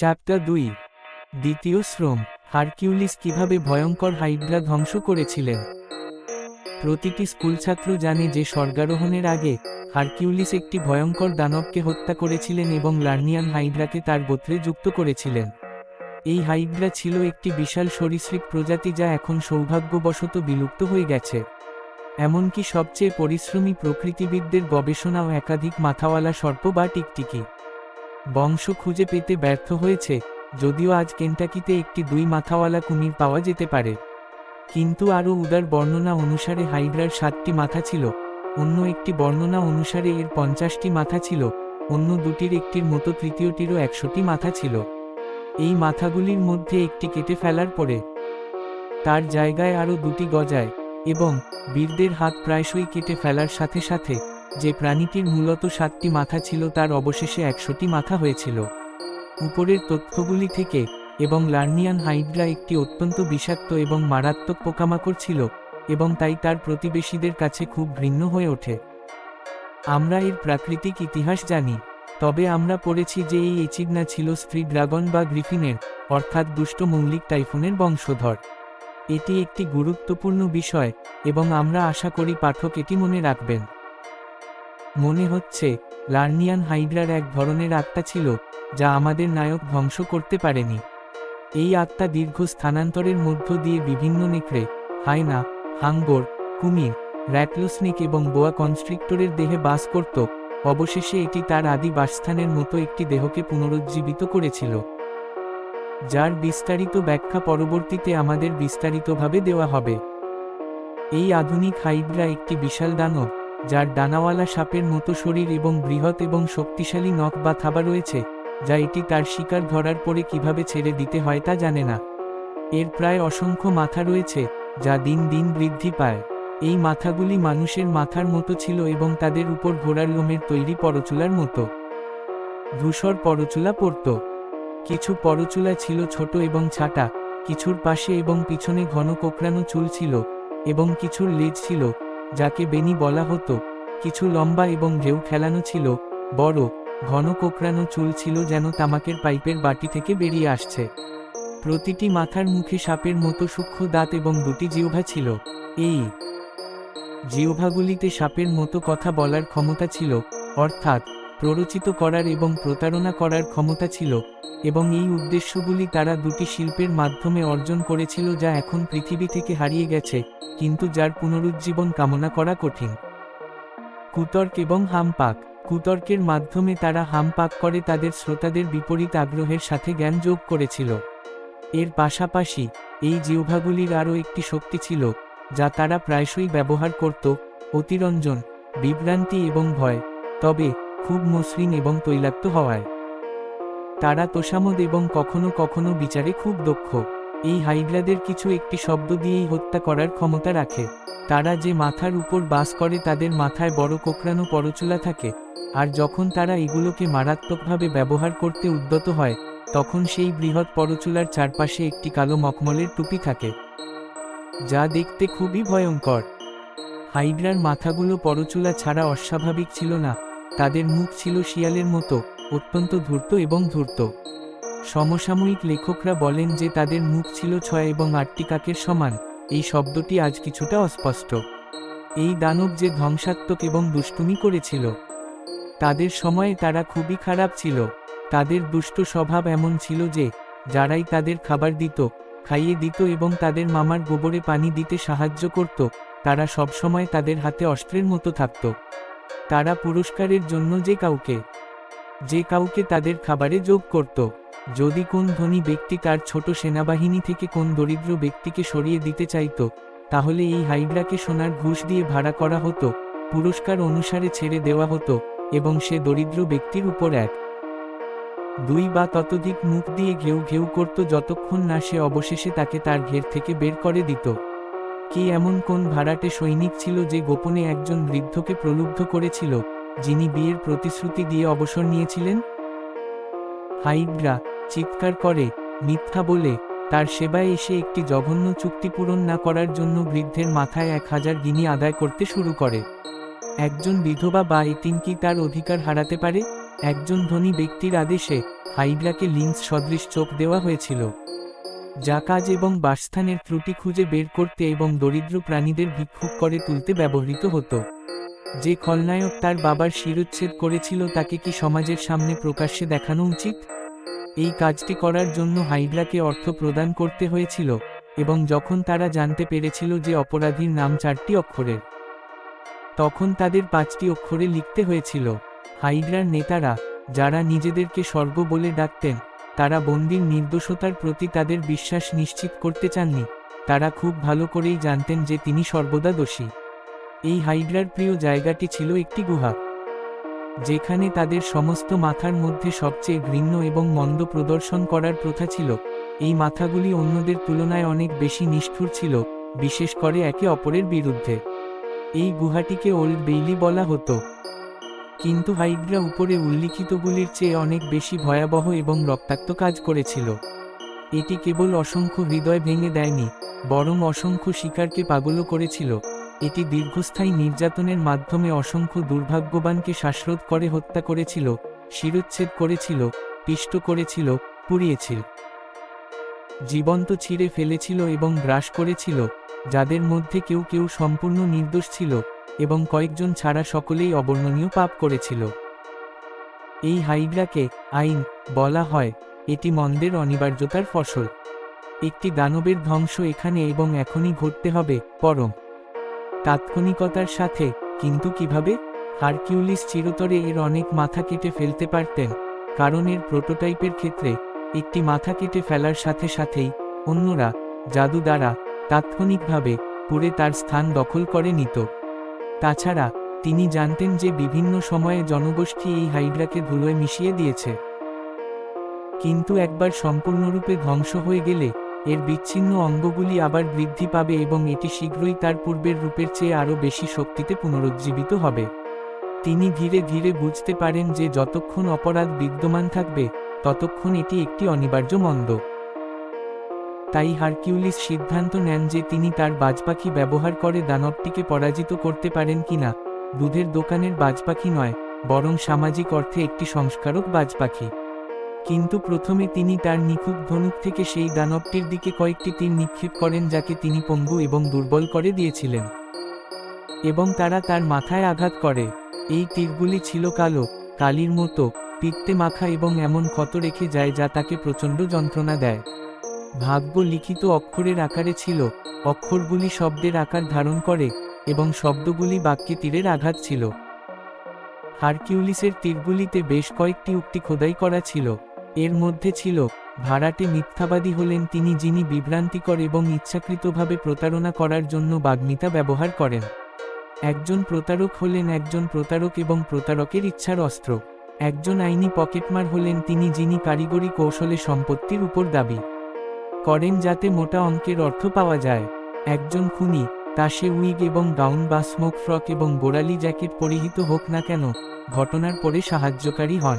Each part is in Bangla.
চ্যাপ্টার দুই। দ্বিতীয় শ্রম। হারকিউলিস কীভাবে ভয়ঙ্কর হাইড্রা ধ্বংস করেছিলেন? প্রতিটি স্কুল ছাত্র জানে যে স্বর্গারোহণের আগে হারকিউলিস একটি ভয়ঙ্কর দানবকে হত্যা করেছিলেন এবং লার্নিয়ান হাইড্রাকে তার গোত্রে যুক্ত করেছিলেন। এই হাইড্রা ছিল একটি বিশাল সরীসৃপ প্রজাতি যা এখন সৌভাগ্যবশত বিলুপ্ত হয়ে গেছে। এমনকি সবচেয়ে পরিশ্রমী প্রকৃতিবিদদের গবেষণাও একাধিক মাথাওয়ালা সর্প বা টিকটিকি। বংশ খুঁজে পেতে ব্যর্থ হয়েছে, যদিও আজ কেন্টাকিতে একটি দুই মাথাওয়ালা কুমির পাওয়া যেতে পারে। কিন্তু আরও উদার বর্ণনা অনুসারে হাইড্রার সাতটি মাথা ছিল, অন্য একটি বর্ণনা অনুসারে এর পঞ্চাশটি মাথা ছিল, অন্য দুটির একটির মতো তৃতীয়টিরও একশোটি মাথা ছিল। এই মাথাগুলির মধ্যে একটি কেটে ফেলার পরে, তার জায়গায় আরও দুটি গজায় এবং বীরদের হাত প্রায়শই কেটে ফেলার সাথে সাথে যে প্রাণীটির মূলত সাতটি মাথা ছিল তার অবশেষে একশোটি মাথা হয়েছিল। উপরের তথ্যগুলি থেকে এবং লার্নিয়ান হাইড্রা একটি অত্যন্ত বিষাক্ত এবং মারাত্মক পোকামাকড় ছিল এবং তাই তার প্রতিবেশীদের কাছে খুব ঘৃণ্য হয়ে ওঠে। আমরা এর প্রাকৃতিক ইতিহাস জানি, তবে আমরা পড়েছি যে এই এচিগনা ছিল স্ত্রী ড্রাগন বা গ্রিফিনের, অর্থাৎ দুষ্ট মৌলিক টাইফুনের বংশধর। এটি একটি গুরুত্বপূর্ণ বিষয় এবং আমরা আশা করি পাঠক এটি মনে রাখবেন। মনে হচ্ছে, লার্নিয়ান হাইড্রার এক ধরনের আত্মা ছিল, যা আমাদের নায়ক ধ্বংস করতে পারেনি। এই আত্মা দীর্ঘ স্থানান্তরের মধ্য দিয়ে বিভিন্ন নেকড়ে হায়না হাঙ্গর, কুমির, র্যাটলোস্নিক এবং বোয়া কনস্ট্রিক্টরের দেহে বাস করত। অবশেষে এটি তার আদি বাসস্থানের মতো একটি দেহকে পুনরুজ্জীবিত করেছিল। যার বিস্তারিত ব্যাখ্যা পরবর্তীতে আমাদের বিস্তারিতভাবে দেওয়া হবে। এই আধুনিক হাইড্রা একটি বিশাল দানব যার ডানাওয়ালা সাপের মতো শরীর এবং বৃহৎ এবং শক্তিশালী নখ বা থাবা রয়েছে, যা এটি তার শিকার ধরার পরে কীভাবে ছেড়ে দিতে হয় তা জানে না। এর প্রায় অসংখ্য মাথা রয়েছে, যা দিন দিন বৃদ্ধি পায়। এই মাথাগুলি মানুষের মাথার মতো ছিল এবং তাদের উপর ঘোড়ার লোমের তৈরি পরচুলার মতো। ধূসর পরচুলা পড়ত কিছু পরচুলা ছিল ছোট এবং ছাটা, কিছুর পাশে এবং পিছনে ঘন কোকড়ানো চুল ছিল, এবং কিছুর লেজ ছিল যাকে বেনি বলা হতো, কিছু লম্বা এবং ঢেউ খেলানো ছিল, বড়, ঘন কোকড়ানো চুল ছিল যেন তামাকের পাইপের বাটি থেকে বেরিয়ে আসছে। প্রতিটি মাথার মুখে সাপের মতো সূক্ষ্ম দাঁত এবং দুটি জিহ্বা ছিল। এই জিহ্বাগুলিতে সাপের মতো কথা বলার ক্ষমতা ছিল, অর্থাৎ প্ররোচিত করার এবং প্রতারণা করার ক্ষমতা ছিল, এবং এই উদ্দেশ্যগুলি তারা দুটি শিল্পের মাধ্যমে অর্জন করেছিল যা এখন পৃথিবী থেকে হারিয়ে গেছে, কিন্তু যার পুনরুজ্জীবন কামনা করা কঠিন। কুতর্ক এবং হামপাক। কুতর্কের মাধ্যমে তারা হামপাক করে তাদের শ্রোতাদের বিপরীত আগ্রহের সাথে জ্ঞান যোগ করেছিল। এর পাশাপাশি, এই জিহ্বাগুলির আরও একটি শক্তি ছিল, যা তারা প্রায়শই ব্যবহার করত, অতিরঞ্জন, বিভ্রান্তি এবং ভয়। তবে খুব মসৃণ এবং তৈলাক্ত হওয়ায়। তারা তোষামদ এবং কখনো কখনো বিচারে খুব দক্ষ। এই হাইড্রাদের কিছু একটি শব্দ দিয়েই হত্যা করার ক্ষমতা রাখে। তারা যে মাথার উপর বাস করে তাদের মাথায় বড় কোকড়ানো পরচুলা থাকে। আর যখন তারা এগুলোকে মারাত্মকভাবে ব্যবহার করতে উদ্যত হয়, তখন সেই বৃহৎ পরচুলার চারপাশে একটি কালো মখমলের টুপি থাকে। যা দেখতে খুবই ভয়ঙ্কর। হাইড্রার মাথাগুলো পরচুলা ছাড়া অস্বাভাবিক ছিল না। তাদের মুখ ছিল শিয়ালের মতো, অত্যন্ত ধূর্ত এবং ধূর্ত। সমসাময়িক লেখকরা বলেন যে তাদের মুখ ছিল ছয় এবং আটটি কাকের সমান, এই শব্দটি আজ কিছুটা অস্পষ্ট। এই দানব যে ধ্বংসাত্মক এবং দুষ্টুমি করেছিল। তাদের সময়ে তারা খুবই খারাপ ছিল। তাদের দুষ্ট স্বভাব এমন ছিল যে, যারাই তাদের খাবার দিত, খাইয়ে দিত এবং তাদের মামার গোবরে পানি দিতে সাহায্য করত, তারা সবসময় তাদের হাতে অস্ত্রের মতো থাকত। তারা পুরস্কারের জন্য যে কাউকে যে কাউকে তাদের খাবারে যোগ করত। যদি কোন ধনী ব্যক্তি তার ছোট সেনাবাহিনী থেকে কোন দরিদ্র ব্যক্তিকে সরিয়ে দিতে চাইত, তাহলে এই হাইড্রাকে সোনার ঘুষ দিয়ে ভাড়া করা হতো, পুরস্কার অনুসারে ছেড়ে দেওয়া হতো, এবং সে দরিদ্র ব্যক্তির উপর এক। দুই বা ততোধিক মুখ দিয়ে ঘেউ ঘেউ করত যতক্ষণ না সে অবশেষে তাকে তার ঘের থেকে বের করে দিত। কি এমন কোন ভাড়াটে সৈনিক ছিল যে গোপনে একজন বৃদ্ধকে প্রলুব্ধ করেছিল, যিনি বিয়ের প্রতিশ্রুতি দিয়ে অবসর নিয়েছিলেন? হাইড্রা চিৎকার করে, মিথ্যা বলে, তার সেবায় এসে একটি জঘন্য চুক্তি পূরণ না করার জন্য বৃদ্ধের মাথায় এক হাজার গিনি আদায় করতে শুরু করে। একজন বিধবা বা এতিম কি তার অধিকার হারাতে পারে? একজন ধনী ব্যক্তির আদেশে হাইড্রাকে লিন্স সদৃশ চোখ দেওয়া হয়েছিল। যা কাজ এবং বাসস্থানের ত্রুটি খুঁজে বের করতে এবং দরিদ্র প্রাণীদের ভিক্ষুক করে তুলতে ব্যবহৃত হতো। যে খলনায়ক তার বাবার শিরোচ্ছেদ করেছিল তাকে কি সমাজের সামনে প্রকাশ্যে দেখানো উচিত? এই কাজটি করার জন্য হাইড্রাকে অর্থ প্রদান করতে হয়েছিল, এবং যখন তারা জানতে পেরেছিল যে অপরাধীর নাম চারটি অক্ষরের, তখন তাদের পাঁচটি অক্ষরে লিখতে হয়েছিল, হাইড্রার নেতারা, যারা নিজেদেরকে স্বর্গ বলে ডাকতেন তারা বন্দির নির্দোষতার প্রতি তাদের বিশ্বাস নিশ্চিত করতে চাননি। তারা খুব ভালো করেই জানতেন যে তিনি সর্বদা দোষী। এই হাইড্রার প্রিয় জায়গাটি ছিল একটি গুহা, যেখানে তাদের সমস্ত মাথার মধ্যে সবচেয়ে ঘৃণ্য এবং মন্দ প্রদর্শন করার প্রথা ছিল। এই মাথাগুলি অন্যদের তুলনায় অনেক বেশি নিষ্ঠুর ছিল, বিশেষ করে একে অপরের বিরুদ্ধে। এই গুহাটিকে ওল্ড বেইলি বলা হতো। কিন্তু হাইড্রা উপরে উল্লিখিতগুলির চেয়ে অনেক বেশি ভয়াবহ এবং রক্তাক্ত কাজ করেছিল। এটি কেবল অসংখ্য হৃদয় ভেঙে দেয়নি, বরং অসংখ্য শিকারকে পাগলও করেছিল। এটি দীর্ঘস্থায়ী নির্যাতনের মাধ্যমে অসংখ্য দুর্ভাগ্যবানকে শ্বাসরোধ করে হত্যা করেছিল, শিরোচ্ছেদ করেছিল, পিষ্ট করেছিল, পুড়িয়েছিল। জীবন্ত ছিঁড়ে ফেলেছিল এবং গ্রাস করেছিল, যাদের মধ্যে কেউ কেউ সম্পূর্ণ নির্দোষ ছিল। এবং কয়েকজন ছাড়া সকলেই অবর্ণনীয় পাপ করেছিল। এই হাইড্রাকে আইন বলা হয়, এটি মন্দের অনিবার্যতার ফসল। একটি দানবের ধ্বংস এখানে এবং এখনই ঘটতে হবে, পরম। তাৎক্ষণিকতার সাথে, কিন্তু কীভাবে? হারকিউলিস চিরতরে এর অনেক মাথা কেটে ফেলতে পারতেন, কারণ এর প্রোটোটাইপের ক্ষেত্রে, একটি মাথা কেটে ফেলার সাথে সাথেই, অন্যরা, জাদু দ্বারা, তাৎক্ষণিকভাবে, পুরে তার স্থান দখল করে নিত। তাছাড়া, তিনি জানতেন যে বিভিন্ন সময়ে জনগোষ্ঠী এই হাইড্রাকে ধুলোয় মিশিয়ে দিয়েছে। কিন্তু একবার সম্পূর্ণরূপে ধ্বংস হয়ে গেলে, এর বিচ্ছিন্ন অঙ্গগুলি আবার বৃদ্ধি পাবে এবং এটি শীঘ্রই তার পূর্বের রূপের চেয়ে আরও বেশি শক্তিতে পুনরুজ্জীবিত হবে। তিনি ধীরে ধীরে বুঝতে পারেন যে যতক্ষণ অপরাধ বিদ্যমান থাকবে, ততক্ষণ এটি একটি অনিবার্য মন্দ। তাই হারকিউলিস সিদ্ধান্ত নেন যে তিনি তার বাজপাখি ব্যবহার করে দানবটিকে পরাজিত করতে পারেন কিনা দুধের দোকানের বাজপাখি নয়, বরং সামাজিক অর্থে একটি সংস্কারক বাজপাখি। কিন্তু প্রথমে তিনি তার নিখুঁত ধনুক থেকে সেই দানবটির দিকে কয়েকটি তীর নিক্ষেপ করেন যাকে তিনি পঙ্গু এবং দুর্বল করে দিয়েছিলেন। এবং তারা তার মাথায় আঘাত করে। এই তীরগুলি ছিল কালো, কালির মতো, পিত্তে মাখা এবং এমন ক্ষত রেখে যায় যা তাকে প্রচণ্ড যন্ত্রণা দেয়। ভাগ্য লিখিত অক্ষরের আকারে ছিল, অক্ষরগুলি শব্দের আকার ধারণ করে এবং শব্দগুলি বাক্যে তীরের আঘাত ছিল। হারকিউলিসের তীরগুলিতে বেশ কয়েকটি উক্তি খোদাই করা ছিল। এর মধ্যে ছিল ভাড়াটে মিথ্যাবাদী হলেন তিনি যিনি বিভ্রান্তিকর এবং ইচ্ছাকৃতভাবে প্রতারণা করার জন্য বাগ্মিতা ব্যবহার করেন। একজন প্রতারক হলেন একজন প্রতারক এবং প্রতারকের ইচ্ছার অস্ত্র। একজন আইনি পকেটমার হলেন তিনি যিনি কারিগরি কৌশলে সম্পত্তির উপর দাবি। করেন যাতে মোটা অঙ্কের অর্থ পাওয়া যায়। একজন খুনি, তা সে উইগ এবং গাউন বা স্মোক ফ্রক এবং গোড়ালি জ্যাকেট পরিহিত হোক না কেন, ঘটনার পরে সাহায্যকারী হন।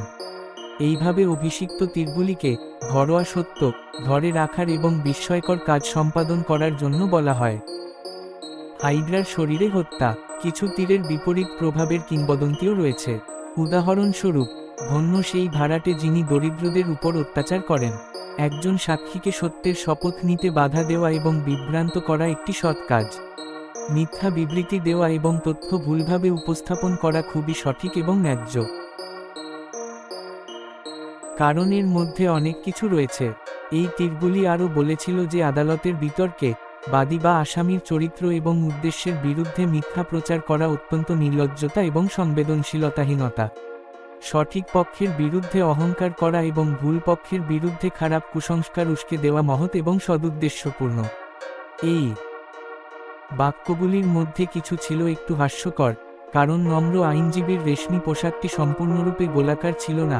এইভাবে অভিষিক্ত তীরগুলিকে ঘরোয়া সত্য ধরে রাখার এবং বিস্ময়কর কাজ সম্পাদন করার জন্য বলা হয়। হাইড্রার শরীরে হত্যা, কিছু তীরের বিপরীত প্রভাবের কিংবদন্তিও রয়েছে। উদাহরণস্বরূপ, ধন্য সেই ভাড়াটে যিনি দরিদ্রদের উপর অত্যাচার করেন। একজন সাক্ষীকে সত্যের শপথ নিতে বাধা দেওয়া এবং বিভ্রান্ত করা একটি সৎ কাজ। মিথ্যা বিবৃতি দেওয়া এবং তথ্য ভুলভাবে উপস্থাপন করা খুবই সঠিক এবং ন্যায্য। কারণ এর মধ্যে অনেক কিছু রয়েছে। এই তীরগুলি আরও বলেছিল যে আদালতের বিতর্কে বাদী বা আসামির চরিত্র এবং উদ্দেশ্যের বিরুদ্ধে মিথ্যা প্রচার করা অত্যন্ত নির্লজ্জতা এবং সংবেদনশীলতাহীনতা। সঠিক পক্ষের বিরুদ্ধে অহংকার করা এবং ভুল পক্ষের বিরুদ্ধে খারাপ কুসংস্কার উস্কে দেওয়া মহৎ এবং সদুদ্দেশ্যপূর্ণ। এই বাক্যগুলির মধ্যে কিছু ছিল একটু হাস্যকর, কারণ নম্র আইনজীবীর রেশমি পোশাকটি সম্পূর্ণরূপে গোলাকার ছিল না।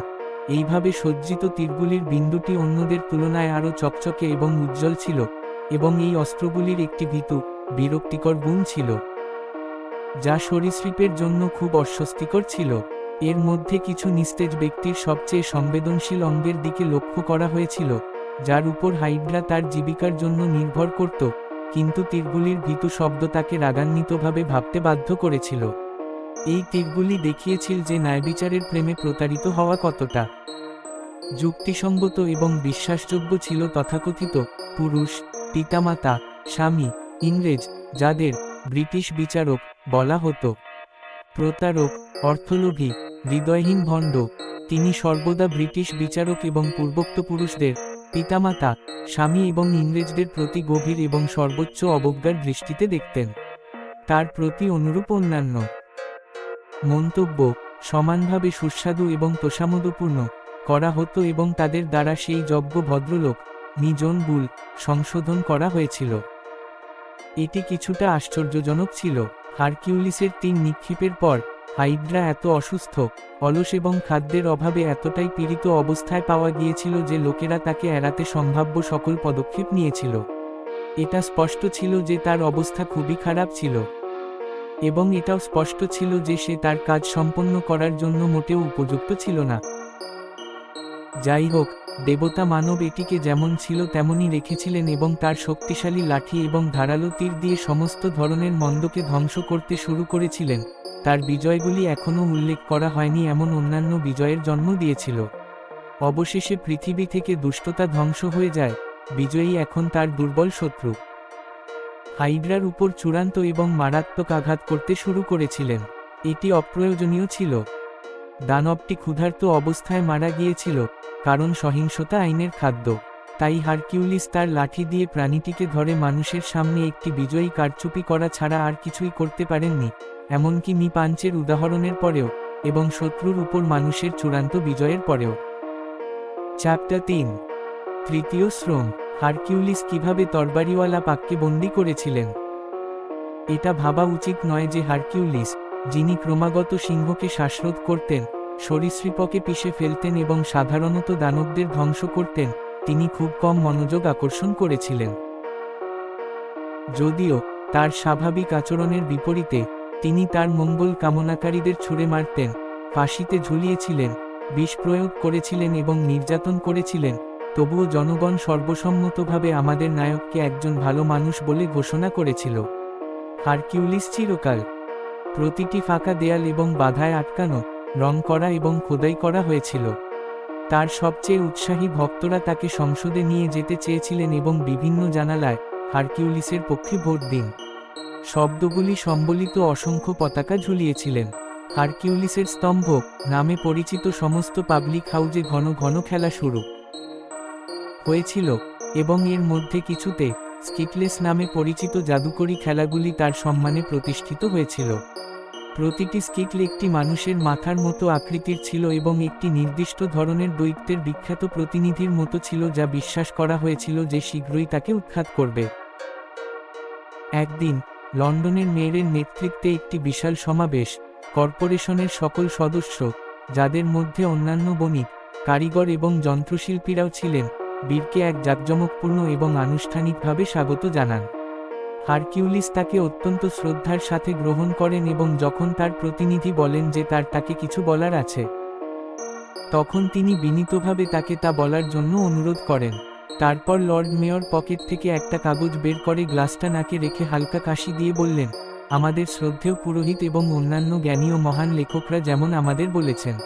এইভাবে সজ্জিত তীরগুলির বিন্দুটি অন্যদের তুলনায় আরও চকচকে এবং উজ্জ্বল ছিল, এবং এই অস্ত্রগুলির একটি ভীতু, বিরক্তিকর গুণ ছিল, যা সরীসৃপের জন্য খুব অস্বস্তিকর ছিল। এর মধ্যে কিছু নিস্তেজ ব্যক্তির সবচেয়ে সংবেদনশীল অঙ্গের দিকে লক্ষ্য করা হয়েছিল, যার উপর হাইড্রা তার জীবিকার জন্য নির্ভর করত, কিন্তু তীরগুলির ভীতু শব্দ তাকে রাগান্বিতভাবে ভাবতে বাধ্য করেছিল। এই তীরগুলি দেখিয়েছিল যে ন্যায়বিচারের প্রেমে প্রতারিত হওয়া কতটা। যুক্তিসঙ্গত এবং বিশ্বাসযোগ্য ছিল তথাকথিত পুরুষ, পিতামাতা, স্বামী, ইংরেজ, যাদের ব্রিটিশ বিচারক বলা হতো। প্রতারক, অর্থলোভী হৃদয়হীন ভণ্ড, তিনি সর্বদা ব্রিটিশ বিচারক এবং পূর্বোক্ত পুরুষদের, পিতামাতা, স্বামী এবং ইংরেজদের প্রতি গভীর এবং সর্বোচ্চ অবজ্ঞার দৃষ্টিতে দেখতেন। তার প্রতি অনুরূপ অন্যান্য মন্তব্য সমানভাবে সুস্বাদু এবং তোষামোদপূর্ণ করা হতো এবং তাদের দ্বারা সেই যজ্ঞ ভদ্রলোক, নিজন বুল, সংশোধন করা হয়েছিল। এটি কিছুটা আশ্চর্যজনক ছিল। হারকিউলিসের তিন নিক্ষেপের পর হাইড্রা এত অসুস্থ, অলস এবং খাদ্যের অভাবে এতটাই পীড়িত অবস্থায় পাওয়া গিয়েছিল যে লোকেরা তাকে এড়াতে সম্ভাব্য সকল পদক্ষেপ নিয়েছিল। এটা স্পষ্ট ছিল যে তার অবস্থা খুবই খারাপ ছিল। এবং এটাও স্পষ্ট ছিল যে সে তার কাজ সম্পন্ন করার জন্য মোটেও উপযুক্ত ছিল না। যাই হোক, দেবতা মানব এটিকে যেমন ছিল তেমনই রেখেছিলেন এবং তার শক্তিশালী লাঠি এবং ধারালো তীর দিয়ে সমস্ত ধরনের মন্দকে ধ্বংস করতে শুরু করেছিলেন। তার বিজয়গুলি এখনও উল্লেখ করা হয়নি এমন অন্যান্য বিজয়ের জন্ম দিয়েছিল। অবশেষে পৃথিবী থেকে দুষ্টতা ধ্বংস হয়ে যায়, বিজয়ী এখন তার দুর্বল শত্রু। হাইড্রার উপর চূড়ান্ত এবং মারাত্মক আঘাত করতে শুরু করেছিলেন। এটি অপ্রয়োজনীয় ছিল। দানবটি ক্ষুধার্ত অবস্থায় মারা গিয়েছিল, কারণ সহিংসতা আইনের খাদ্য। তাই হারকিউলিস তার লাঠি দিয়ে প্রাণীটিকে ধরে মানুষের সামনে একটি বিজয়ী কারচুপি করা ছাড়া আর কিছুই করতে পারেননি। এমনকি মি পাঞ্চের উদাহরণের পরেও, এবং শত্রুর উপর মানুষের চূড়ান্ত বিজয়ের পরেও। চ্যাপ্টার তিন। তৃতীয় শ্রম, হারকিউলিস কীভাবে তরবারিওয়ালা পাককে বন্দি করেছিলেন? এটা ভাবা উচিত নয় যে হারকিউলিস, যিনি ক্রমাগত সিংহকে শ্বাসরোধ করতেন, সরীসৃপকে পিষে ফেলতেন এবং সাধারণত দানবদের ধ্বংস করতেন, তিনি খুব কম মনোযোগ আকর্ষণ করেছিলেন। যদিও, তার স্বাভাবিক আচরণের বিপরীতে তিনি তার মঙ্গল কামনাকারীদের ছুঁড়ে মারতেন, ফাঁসিতে ঝুলিয়েছিলেন, বিষ প্রয়োগ করেছিলেন এবং নির্যাতন করেছিলেন, তবুও জনগণ সর্বসম্মতভাবে আমাদের নায়ককে একজন ভালো মানুষ বলে ঘোষণা করেছিল। হারকিউলিস চিরকাল। প্রতিটি ফাঁকা দেয়াল এবং বাধায় আটকানো, রং করা এবং খোদাই করা হয়েছিল। তার সবচেয়ে উৎসাহী ভক্তরা তাকে সংসদে নিয়ে যেতে চেয়েছিলেন এবং বিভিন্ন জানালায় হারকিউলিসের পক্ষে ভোট দিন। শব্দগুলি সম্বলিত অসংখ্য পতাকা ঝুলিয়েছিলেন। হারকিউলিসের স্তম্ভ নামে পরিচিত সমস্ত পাবলিক হাউজে ঘন ঘন খেলা শুরু হয়েছিল এবং এর মধ্যে কিছুতে স্কিটলেস নামে পরিচিত জাদুকরী খেলাগুলি তার সম্মানে প্রতিষ্ঠিত হয়েছিল। প্রতিটি স্কিটল একটি মানুষের মাথার মতো আকৃতির ছিল এবং একটি নির্দিষ্ট ধরনের দৈত্যের বিখ্যাত প্রতিনিধির মতো ছিল যা বিশ্বাস করা হয়েছিল যে শীঘ্রই তাকে উৎখাত করবে। একদিন লন্ডনের মেয়রের নেতৃত্বে একটি বিশাল সমাবেশ, কর্পোরেশনের সকল সদস্য, যাদের মধ্যে অন্যান্য বণিক, কারিগর এবং যন্ত্রশিল্পীরাও ছিলেন, বীরকে এক জাঁকজমকপূর্ণ এবং আনুষ্ঠানিকভাবে স্বাগত জানান। হারকিউলিস তাকে অত্যন্ত শ্রদ্ধার সাথে গ্রহণ করেন এবং যখন তার প্রতিনিধি বলেন যে তার তাকে কিছু বলার আছে, তখন তিনি বিনীতভাবে তাকে তা বলার জন্য অনুরোধ করেন। তারপর লর্ড মেয়র পকেট থেকে একটা কাগজ বের করে গ্লাসটা নাকে রেখে হালকা কাশি দিয়ে বললেন, আমাদের শ্রদ্ধেয় পুরোহিত এবং অন্যান্য জ্ঞানী ও মহান লেখকরা যেমন আমাদের বলেছেন।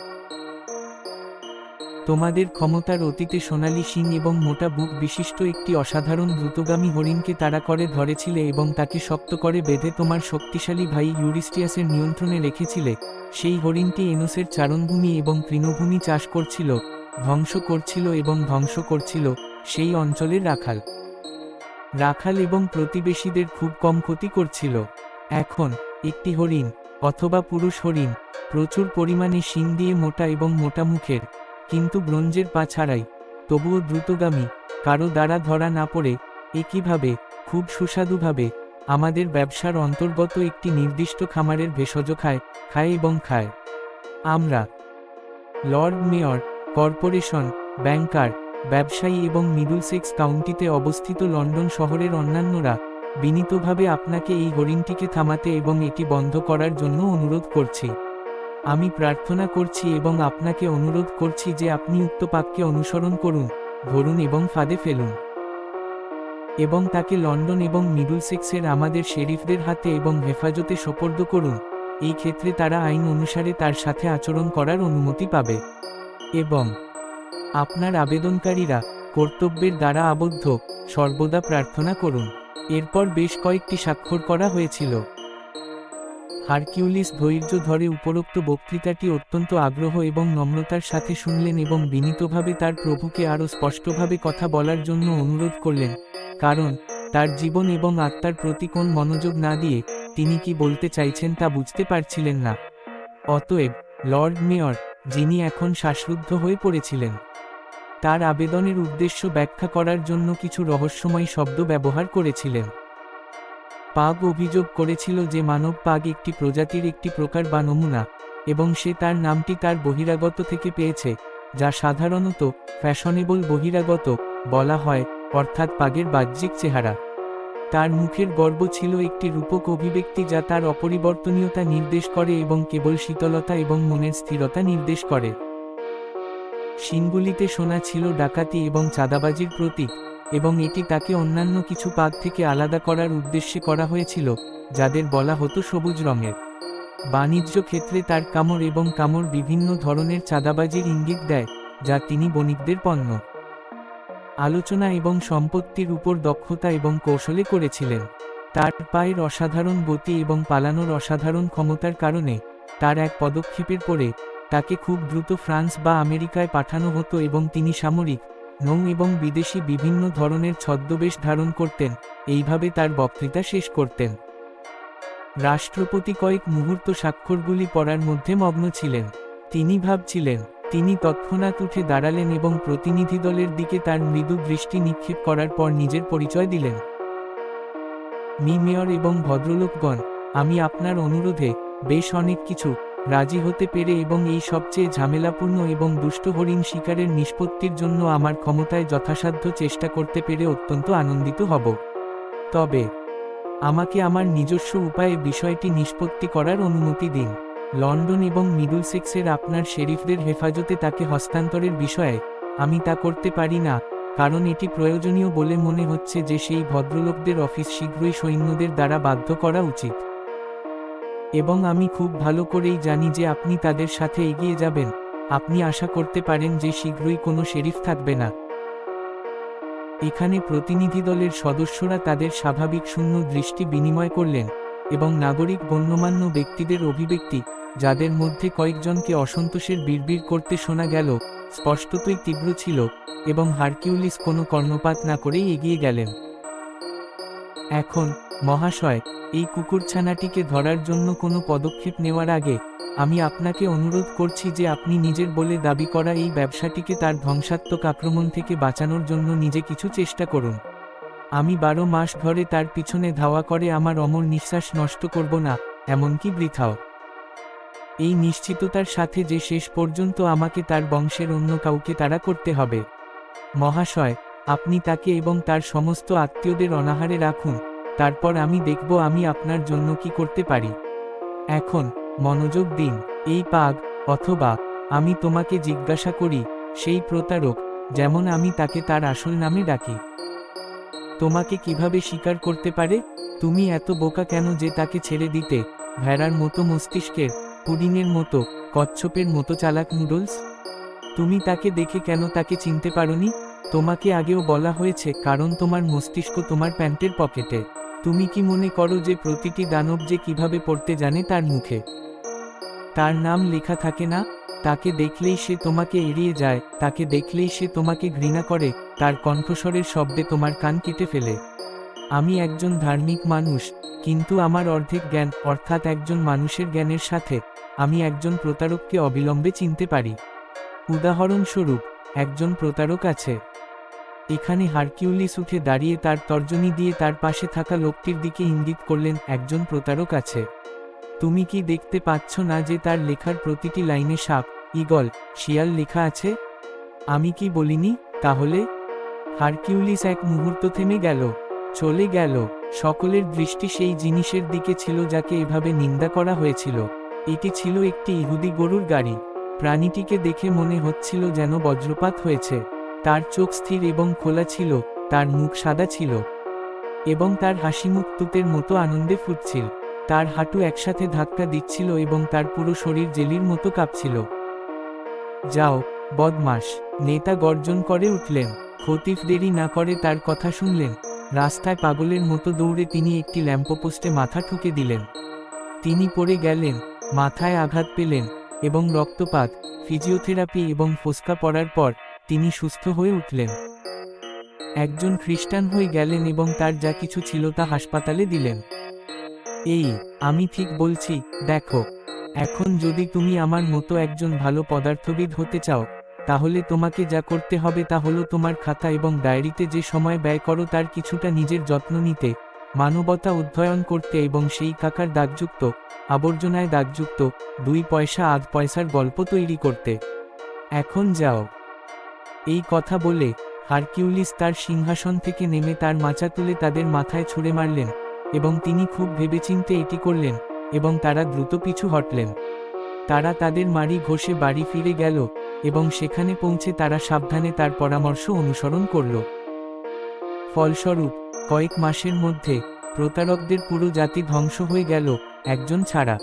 তোমাদের ক্ষমতার অতীতে সোনালি সিং এবং মোটা বুক বিশিষ্ট একটি অসাধারণ দ্রুতগামী হরিণকে তাড়া করে ধরেছিলে এবং তাকে শক্ত করে বেঁধে তোমার শক্তিশালী ভাই ইউরিস্টিয়াসের নিয়ন্ত্রণে রেখেছিলে, সেই হরিণটি এনোসের চারণভূমি এবং তৃণভূমি চাষ করছিল, ধ্বংস করছিল এবং ধ্বংস করছিল সেই অঞ্চলের রাখাল। রাখাল এবং প্রতিবেশীদের খুব কম ক্ষতি করছিল। এখন, একটি হরিণ, অথবা পুরুষ হরিণ, প্রচুর পরিমাণে শিং দিয়ে মোটা এবং মোটা মুখের, কিন্তু ব্রোঞ্জের পা ছাড়াই, তবুও দ্রুতগামী, কারও দ্বারা ধরা না পড়ে, একইভাবে, খুব সুস্বাদুভাবে, আমাদের ব্যবসার অন্তর্গত একটি নির্দিষ্ট খামারের ভেষজ খায় খায় এবং খায়। আমরা, লর্ড মেয়র, কর্পোরেশন, ব্যাংকার ব্যবসায়ী এবং মিডলসেক্স কাউন্টিতে অবস্থিত লন্ডন শহরের অন্যান্যরা বিনীতভাবে আপনাকে এই হরিণটিকে থামাতে এবং এটি বন্ধ করার জন্য অনুরোধ করছি। আমি প্রার্থনা করছি এবং আপনাকে অনুরোধ করছি যে আপনি উক্ত পাককে অনুসরণ করুন, ধরুন এবং ফাঁদে ফেলুন। এবং তাকে লন্ডন এবং মিডলসেক্সের আমাদের শেরিফদের হাতে এবং হেফাজতে সোপর্দ করুন, এই ক্ষেত্রে তারা আইন অনুসারে তার সাথে আচরণ করার অনুমতি পাবে। এবং আপনার আবেদনকারীরা কর্তব্যের দ্বারা আবদ্ধ, সর্বদা প্রার্থনা করুন। এরপর বেশ কয়েকটি স্বাক্ষর করা হয়েছিল। হারকিউলিস ধৈর্য ধরে উপরোক্ত বক্তৃতাটি অত্যন্ত আগ্রহ এবং নম্রতার সাথে শুনলেন এবং বিনীতভাবে তার প্রভুকে আরও স্পষ্টভাবে কথা বলার জন্য অনুরোধ করলেন, কারণ তার জীবন এবং আত্মার প্রতি কোন মনোযোগ না দিয়ে তিনি কি বলতে চাইছেন তা বুঝতে পারছিলেন না। অতএব, লর্ড মেয়র যিনি এখন শ্বাসরুদ্ধ হয়ে পড়েছিলেন। তার আবেদনের উদ্দেশ্য ব্যাখ্যা করার জন্য কিছু রহস্যময় শব্দ ব্যবহার করেছিলেন। পাগ অভিযোগ করেছিল যে মানব পাগ একটি প্রজাতির একটি প্রকার বা নমুনা, এবং সে তার নামটি তার বহিরাগত থেকে পেয়েছে, যা সাধারণত ফ্যাশনেবল বহিরাগত বলা হয়, অর্থাৎ পাগের বাহ্যিক চেহারা। তার মুখের গর্ব ছিল একটি রূপক অভিব্যক্তি যা তার অপরিবর্তনীয়তা নির্দেশ করে এবং কেবল শীতলতা এবং মনের স্থিরতা নির্দেশ করে। শিনগুলিতে শোনা ছিল ডাকাতি এবং চাঁদাবাজির প্রতীক, এবং এটি তাকে অন্যান্য কিছু পাগ থেকে আলাদা করার উদ্দেশ্যে করা হয়েছিল, যাদের বলা হতো সবুজ রঙের। বাণিজ্য ক্ষেত্রে তার কামড় এবং কামড় বিভিন্ন ধরনের চাঁদাবাজির ইঙ্গিত দেয়, যা তিনি বণিকদের পণ্য। আলোচনা এবং সম্পত্তির উপর দক্ষতা এবং কৌশলে করেছিলেন। তার পায়ের অসাধারণ গতি এবং পালানোর অসাধারণ ক্ষমতার কারণে তার এক পদক্ষেপের পরে তাকে খুব দ্রুত ফ্রান্স বা আমেরিকায় পাঠানো হতো এবং তিনি সামরিক, নৌ এবং বিদেশি বিভিন্ন ধরনের ছদ্মবেশ ধারণ করতেন, এইভাবে তার বক্তৃতা শেষ করতেন। রাষ্ট্রপতি কয়েক মুহূর্ত স্বাক্ষরগুলি পড়ার মধ্যে মগ্ন ছিলেন। তিনি ভাবছিলেন তিনি তৎক্ষণাৎ উঠে দাঁড়ালেন এবং প্রতিনিধি দলের দিকে তার মৃদু দৃষ্টি নিক্ষেপ করার পর নিজের পরিচয় দিলেন। মি মেয়র এবং ভদ্রলোকগণ, আমি আপনার অনুরোধে বেশ অনেক কিছু রাজি হতে পেরে এবং এই সবচেয়ে ঝামেলাপূর্ণ এবং দুষ্ট হরিণ শিকারের নিষ্পত্তির জন্য আমার ক্ষমতায় যথাসাধ্য চেষ্টা করতে পেরে অত্যন্ত আনন্দিত হব। তবে আমাকে আমার নিজস্ব উপায়ে বিষয়টি নিষ্পত্তি করার অনুমতি দিন। লন্ডন এবং মিডলসেক্সের আপনার শেরিফদের হেফাজতে তাকে হস্তান্তরের বিষয়ে আমি তা করতে পারি না, কারণ এটি প্রয়োজনীয় বলে মনে হচ্ছে যে সেই ভদ্রলোকদের অফিস শীঘ্রই সৈন্যদের দ্বারা বাধ্য করা উচিত। এবং আমি খুব ভালো করেই জানি যে আপনি তাদের সাথে এগিয়ে যাবেন, আপনি আশা করতে পারেন যে শীঘ্রই কোনো শেরিফ থাকবে না। এখানে প্রতিনিধি দলের সদস্যরা তাদের স্বাভাবিক শূন্য দৃষ্টি বিনিময় করলেন, এবং নাগরিক গণ্যমান্য ব্যক্তিদের অভিব্যক্তি যাদের মধ্যে কয়েকজনকে অসন্তোষের বিড়বিড় করতে শোনা গেল, স্পষ্টতই তীব্র ছিল এবং হারকিউলিস কোনো কর্ণপাত না করেই এগিয়ে গেলেন। এখন, মহাশয়, এই কুকুরছানাটিকে ধরার জন্য কোনো পদক্ষেপ নেওয়ার আগে, আমি আপনাকে অনুরোধ করছি যে আপনি নিজের বলে দাবি করা এই ব্যবসাটিকে তার ধ্বংসাত্মক আক্রমণ থেকে বাঁচানোর জন্য নিজে কিছু চেষ্টা করুন। আমি বারো মাস ধরে তার পিছনে ধাওয়া করে আমার অমর নিঃশ্বাস নষ্ট করব না, এমনকি বৃথাও। এই নিশ্চিততার সাথে যে শেষ পর্যন্ত আমাকে তার বংশের অন্য কাউকে তাড়া করতে হবে। মহাশয়, আপনি তাকে এবং তার সমস্ত আত্মীয়দের অনাহারে রাখুন, তারপর আমি দেখব আমি আপনার জন্য কি করতে পারি। এখন, মনোযোগ দিন, এই পাগ, অথবা, আমি তোমাকে জিজ্ঞাসা করি, সেই প্রতারক, যেমন আমি তাকে তার আসল নামে ডাকি। তোমাকে কীভাবে স্বীকার করতে পারে? তুমি এত বোকা কেন যে তাকে ছেড়ে দিতে? ভেড়ার মতো মস্তিষ্কের পুডিংয়ের মতো, কচ্ছপের মতো চালাক নুডলস? তুমি তাকে দেখে কেন তাকে চিনতে পারোনি? তোমাকে আগেও বলা হয়েছে, কারণ তোমার মস্তিষ্ক তোমার প্যান্টের পকেটে। তুমি কি মনে করো যে প্রতিটি দানব যে কীভাবে পড়তে জানে তার মুখে? তার নাম লেখা থাকে না? তাকে দেখলেই সে তোমাকে এড়িয়ে যায়, তাকে দেখলেই সে তোমাকে ঘৃণা করে, তার কণ্ঠস্বরের শব্দে তোমার কান কেটে ফেলে। আমি একজন ধার্মিক মানুষ, কিন্তু আমার অর্ধেক জ্ঞান, অর্থাৎ একজন মানুষের জ্ঞানের সাথে আমি একজন প্রতারককে অবিলম্বে চিনতে পারি। উদাহরণস্বরূপ, একজন প্রতারক আছে। এখানে হারকিউলিস উঠে দাঁড়িয়ে তার তর্জনী দিয়ে তার পাশে থাকা লোকটির দিকে ইঙ্গিত করলেন, একজন প্রতারক আছে। তুমি কি দেখতে পাচ্ছ না যে তার লেখার প্রতিটি লাইনে সাপ ইগল শিয়াল লেখা আছে? আমি কি বলিনি, তাহলে? হারকিউলিস এক মুহূর্ত থেমে গেল। চলে গেল। সকলের দৃষ্টি সেই জিনিসের দিকে ছিল যাকে এভাবে নিন্দা করা হয়েছিল। এটি ছিল একটি ইহুদি গরুর গাড়ি। প্রাণীটিকে দেখে মনে হচ্ছিল যেন বজ্রপাত হয়েছে। তার চোখ স্থির এবং খোলা ছিল, তার মুখ সাদা ছিল। এবং তার হাসিমুখ তুতের মতো আনন্দে ফুটছিল। তার হাঁটু একসাথে ধাক্কা দিচ্ছিল এবং তার পুরো শরীর জেলির মতো কাঁপছিল। যাও বদমাস নেতা গর্জন করে উঠলেন। খতিফ দেরি না করে তার কথা শুনলেন। রাস্তায় পাগলের মতো দৌড়ে তিনি একটি ল্যাম্পপোস্টে মাথা ঠুকে দিলেন। তিনি পড়ে গেলেন। মাথায় আঘাত পেলেন এবং রক্তপাত, ফিজিওথেরাপি এবং ফোসকা পড়ার পর তিনি সুস্থ হয়ে উঠলেন। একজন খ্রিস্টান হয়ে গেলেন এবং তার যা কিছু ছিল তা হাসপাতালে দিলেন। এই, আমি ঠিক বলছি, দেখো, এখন যদি তুমি আমার মতো একজন ভালো পদার্থবিদ হতে চাও, তাহলে তোমাকে যা করতে হবে তা হলো তোমার খাতা এবং ডায়েরিতে যে সময় ব্যয় করো তার কিছুটা নিজের যত্ন নিতে, মানবতা অধ্যয়ন করতে এবং সেই কাকার দাগযুক্ত আবর্জনায় দাগযুক্ত, দুই পয়সা আধ পয়সার গল্প তৈরি করতে। এখন যাও। এই কথা বলে, হারকিউলিস তার সিংহাসন থেকে নেমে তার মাচা তুলে তাদের মাথায় ছুঁড়ে মারলেন এবং তিনি খুব ভেবেচিন্তে এটি করলেন এবং তারা দ্রুত পিছু হটলেন। তারা তাদের মারি ঘষে বাড়ি ফিরে গেল এবং সেখানে পৌঁছে তারা সাবধানে তার পরামর্শ অনুসরণ করল। ফলস্বরূপ, কয়েক মাসের মধ্যে প্রতারকদের পুরো জাতি ধ্বংস হয়ে গেল একজন ছাড়া।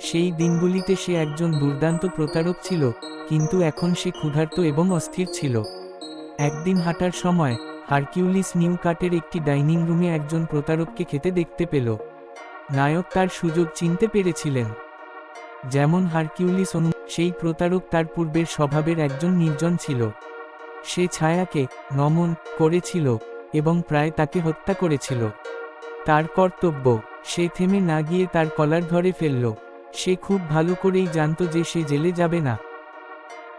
সেই দিনগুলিতে সে একজন দুর্দান্ত প্রতারক ছিল, কিন্তু এখন সে ক্ষুধার্ত এবং অস্থির ছিল। একদিন হাঁটার সময়, হারকিউলিস নিউ কাটের একটি ডাইনিং রুমে একজন প্রতারককে খেতে দেখতে পেল। নায়ক তার সুযোগ চিনতে পেরেছিলেন। যেমন হারকিউলিস অনু, সেই প্রতারক তার পূর্বের স্বভাবের একজন নির্জন ছিল। সে ছায়াকে নমন করেছিল এবং প্রায় তাকে হত্যা করেছিল। তার কর্তব্য সে থেমে না গিয়ে তার কলার ধরে ফেলল। সে খুব ভালো করেই জানত যে সে জেলে যাবে না।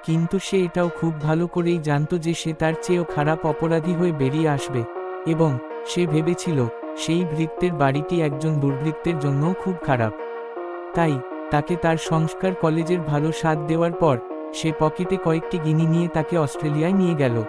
কিন্তু সে এটাও খুব ভালো করেই জানত যে সে তার চেয়েও খারাপ অপরাধী হয়ে বেরিয়ে আসবে। এবং সে ভেবেছিল, সেই ভৃত্যের বাড়িটি একজন দুর্বৃত্তের জন্যও খুব খারাপ। তাই, তাকে তার সংস্কার কলেজের ভালো স্বাদ দেওয়ার পর, সে পকেটে কয়েকটি গিনি নিয়ে তাকে অস্ট্রেলিয়ায় নিয়ে গেল।